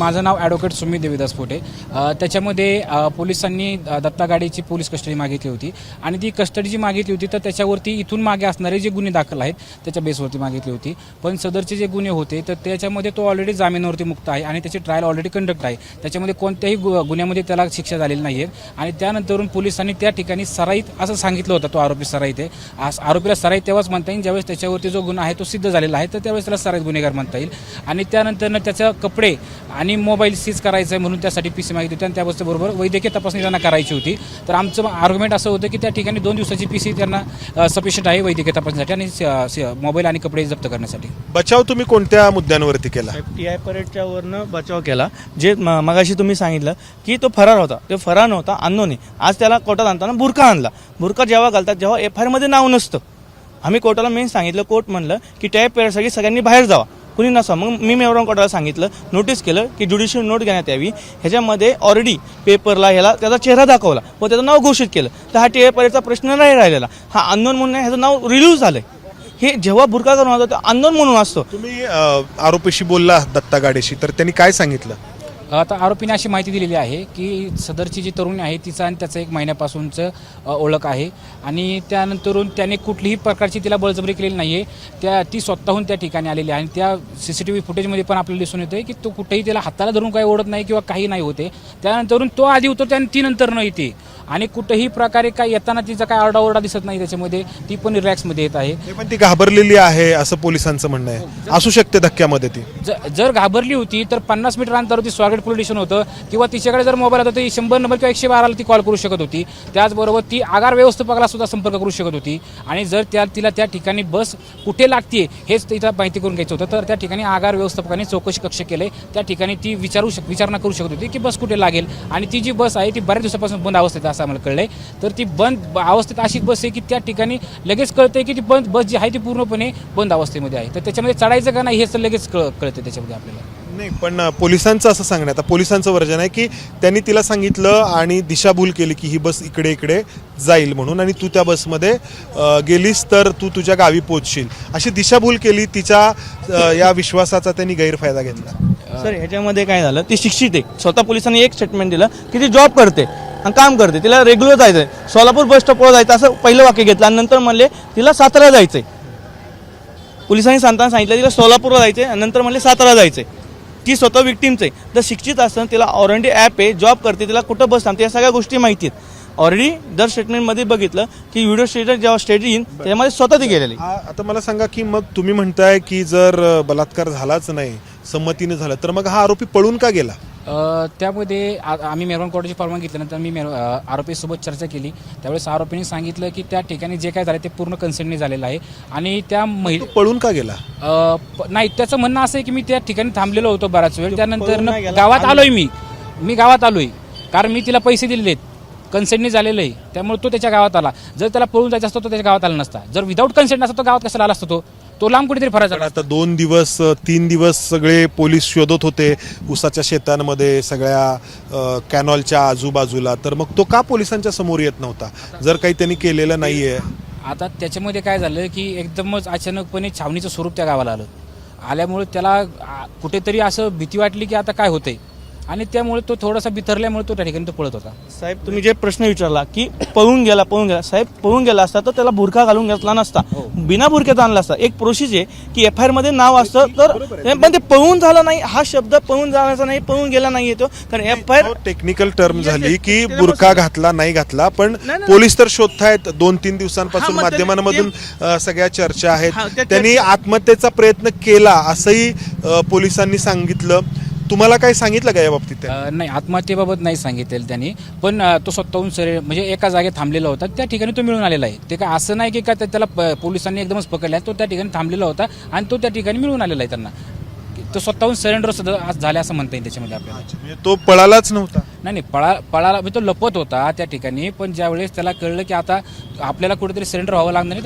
माझं नाव ॲडव्होकेट सुमित देवीदास फोटे त्याच्यामध्ये पोलिसांनी दत्ता गाडीची पोलीस कस्टडी मागितली होती. आणि ती कस्टडी जी मागितली होती तर त्याच्यावरती इथून मागे असणारे जे गुन्हे दाखल आहेत त्याच्या बेसवरती मागितली होती. पण सदरचे जे गुन्हे होते तर त्याच्यामध्ये तो ऑलरेडी जामिनावरती मुक्त आहे आणि त्याची ट्रायल ऑलरेडी कंडक्ट आहे. त्याच्यामध्ये कोणत्याही गु- गुन्ह्यामध्ये त्याला शिक्षा झालेली नाही आहे आणि त्यानंतरून पोलिसांनी त्या ठिकाणी सराईत असं सांगितलं होतं तो आरोपी सराईत आहे. आस- आरोपीला सराईत तेव्हाच म्हणता येईल ज्यावेळेस त्याच्यावरती जो गुन्हा आहे तो सिद्ध झालेला आहे तर त्यावेळेस त्याला सराईत गुन्हेगार म्हणता येईल. आणि त्यानंतरनं त्याचं कपडे आणि मोबाईल सीज करायचं आहे म्हणून त्यासाठी पी सी मागितली होती आणि त्या वस्तूबरोबर वैद्यकीय तपासणी त्यांना करायची होती. तर आमचं आर्ग्युमेंट असं होतं की त्या ठिकाणी दोन दिवसाची पी सी त्यांना सफिशियंट आहे वैद्यकीय तपासणीसाठी आणि मोबाईल आणि कपडे जप्त करण्यासाठी. बचाव तुम्ही कोणत्या मुद्द्यांवरती केला? टी आय परेडच्या वरनं बचाव केला. जे मगाशी तुम्ही सांगितलं की तो फरार होता. तो फरार नव्हता अननोनी. आज त्याला कोर्टात आणताना बुरका आणला. बुरका जेव्हा घालतात जेव्हा एफ आय आरमध्ये नाव नसतं. आम्ही कोर्टाला मेन सांगितलं कोर्ट म्हणलं की टी आय परेडसाठी सगळ्यांनी बाहेर जावा. कुणी नसा मग मी मेवराम कोर्टाला सांगितलं नोटीस केलं की ज्युडिशियल नोट घेण्यात यावी. ह्याच्यामध्ये ऑलरेडी पेपरला ह्याला त्याचा चेहरा दाखवला. व त्याचं नाव घोषित केलं. तर हा टी आय प्रश्न नाही राहिलेला. हा अननोन म्हणून नाही, ह्याचं नाव रिलीज झालंय. हे जेव्हा बुरका करून होतं ते अननोन म्हणून असतो. तुम्ही आरोपीशी बोलला दत्ता गाडेशी तर त्यांनी काय सांगितलं? आता आरोपीने अशी माहिती दिलेली आहे की सदरची जी तरुणी आहे तिचा आणि त्याचं एक महिन्यापासूनचं ओळख आहे. आणि त्यानंतरून त्याने कुठलीही प्रकारची तिला बळजबरी केलेली नाही आहे त्या ती स्वतःहून त्या ठिकाणी आलेली आहे. आणि त्या सी सी टी व्ही फुटेजमध्ये पण आपल्याला दिसून येतं की तो कुठेही तिला हाताला धरून काही ओढत नाही किंवा काही नाही होते. त्यानंतरून तो आधी होतो आणि ती नंतर न येते आणि कुठेही प्रकारे काय येताना तिचा काय आरडाओरडा दिसत नाही त्याच्यामध्ये. ती पण रिलॅक्समध्ये येत आहे. पण ती घाबरलेली आहे असं पोलिसांचं म्हणणं आहे. असू शकते धक्क्यामध्ये ती. जर घाबरली होती तर पन्नास मीटर अंतरावरती स्वागत पोलीस पोल्युशन होतं किंवा तिच्याकडे जर मोबाईल होता ती शंभर नंबर किंवा एकशे बाराला ती कॉल करू शकत होती. त्याचबरोबर ती आगार व्यवस्थापकाला सुद्धा संपर्क करू शकत होती. आणि जर त्या तिला त्या ठिकाणी बस कुठे लागते हेच तिथं माहिती करून घ्यायचं होतं. तर त्या ठिकाणी आगार व्यवस्थापकाने चौकशी कक्ष केले. त्या ठिकाणी ती विचारू शक विचारणा करू शकत होती की बस कुठे लागेल. आणि ती जी बस आहे ती बऱ्याच दिवसापासून बंद अवस्थेत असं आम्हाला कळलंय. तर ती बंद ब- अवस्थेत अशी बस आहे की त्या ठिकाणी लगेच कळते की ती बंद बस जी आहे ती पूर्णपणे बंद अवस्थेमध्ये आहे. तर त्याच्यामध्ये चढायचं का नाही हे तर लगेच कळ कळतं त्याच्यामध्ये आपल्याला. नाही पण पोलिसांचं असं सांगण्यात आता पोलिसांचं वर्जन आहे की त्यांनी तिला सांगितलं आणि दिशाभूल केली की ही बस इकडे इकडे जाईल म्हणून आणि तू त्या बसमध्ये गेलीस तर तू तुझ्या गावी पोचशील. अशी दिशाभूल केली तिच्या या विश्वासाचा त्यांनी गैरफायदा घेतला. सर ह्याच्यामध्ये काय झालं? ती शिक्षित आहे. स्वतः पोलिसांनी एक स्टेटमेंट दिलं की ती जॉब करते आणि काम करते. तिला रेग्युलर जायचंय. सोलापूर बस स्टॉपवर जायचं असं पहिलं वाक्य घेतलं आणि नंतर म्हणले तिला सातारा जायचंय. पोलिसांनी सांगताना सांगितलं तिला सोलापूरला जायचंय आणि नंतर म्हणले सातारा जायचंय. ती स्वतः विक्टीमच आहे. तर शिक्षित असताना तिला ऑलरेडी ॲप आहे जॉब करते तिला कुठं बस थांबते या सगळ्या गोष्टी माहिती आहेत. ऑलरेडी जर स्टेटमेंटमध्ये बघितलं की व्हिडिओ स्टेटस जेव्हा स्टेट येईन त्याच्यामध्ये स्वतः ती गेलेली. आता मला सांगा की मग तुम्ही म्हणताय की जर बलात्कार झालाच नाही संमतीने झालं तर मग हा आरोपी पळून का गेला? त्यामध्ये आ- आम्ही मेहरवान कोर्टाची परवानगी घेतल्यानंतर मी अ, आरोपीसोबत चर्चा केली. त्यावेळेस आरोपीने सांगितलं की त्या ठिकाणी जे काय झालं ते पूर्ण कन्सेंटने झालेलं आहे. आणि त्या महिला पळून का गेला? नाही त्याचं म्हणणं असं आहे की मी त्या ठिकाणी थांबलेलो होतो बराच वेळ. त्यानंतर. गावात आलोय मी. मी गावात आलोय. कारण मी तिला पैसे दिलेले आहेत. कन्सेंटने झालेलं आहे. त्यामुळे तो त्याच्या गावात आला. जर त्याला पळून जायचं असतं तो त्याच्या गावात आला नसता. जर विदाऊट कन्सेंट नसता तो गावात कशाला आला असतो तो? तो लांब कुठेतरी झाला. आता दोन दिवस तीन दिवस सगळे पोलीस शोधत होते उसाच्या शेतांमध्ये सगळ्या कॅनॉलच्या आजूबाजूला. तर मग तो का पोलिसांच्या समोर येत नव्हता? जर काही त्यांनी केलेलं नाहीये. आता त्याच्यामध्ये काय झालं की एकदमच अचानकपणे छावणीचं स्वरूप त्या गावाला आलं. आल्यामुळे त्याला कुठेतरी असं भीती वाटली की आता काय होतंय? आणि त्यामुळे तो थोडासा बिथरल्यामुळे तो त्या ठिकाणी तो पळत होता. साहेब तुम्ही जे प्रश्न विचारला की पळून गेला पळून गेला साहेब पळून गेला असता तर त्याला बुरखा घालून घेतला नसता. बिना बुरख्याचा आणला असता. एक प्रोसेस आहे की एफ आय आरमध्ये नाव असतं तर पण ते पळून झाला नाही हा शब्द पळून जाण्याचा नाही पळून गेला नाही तो कारण F I R technical term झाली की बुरका घातला नाही घातला. पण. पोलीस तर शोधतायत दोन तीन दिवसांपासून हा, माध्यमांमधून सगळ्या चर्चा हा, आहेत त्या त्यांनी आत्महत्येचा प्रयत्न केला असंही पोलिसांनी सांगितलं. तुम्हाला काय सांगितलं का या बाबतीत त्यांनी? अ, नाही आत्महत्येबाबत नाही सांगितलेलं त्यांनी. पण अ, तो स्वतःहून सर म्हणजे एका जागेत थांबलेला होता त्या ठिकाणी तो मिळून आलेला आहे. ते काय असं नाही की का त्या- त्याला प- पोलिसांनी एकदमच पकडला तो त्या ठिकाणी थांबलेला होता आणि तो त्या ठिकाणी मिळून आलेला आहे त्यांना. तो स्वतःहून सरेंडर झाले असं म्हणता येईल त्याच्यामध्ये आपल्याला. म्हणजे तो पळालाच नव्हता. नाही नाही पळा पळाला म्हणजे तो लपत होता त्या ठिकाणी पण ज्यावेळेस त्याला कळलं की आता आपल्याला कुठेतरी सरेंडर व्हावं लागणार आहे,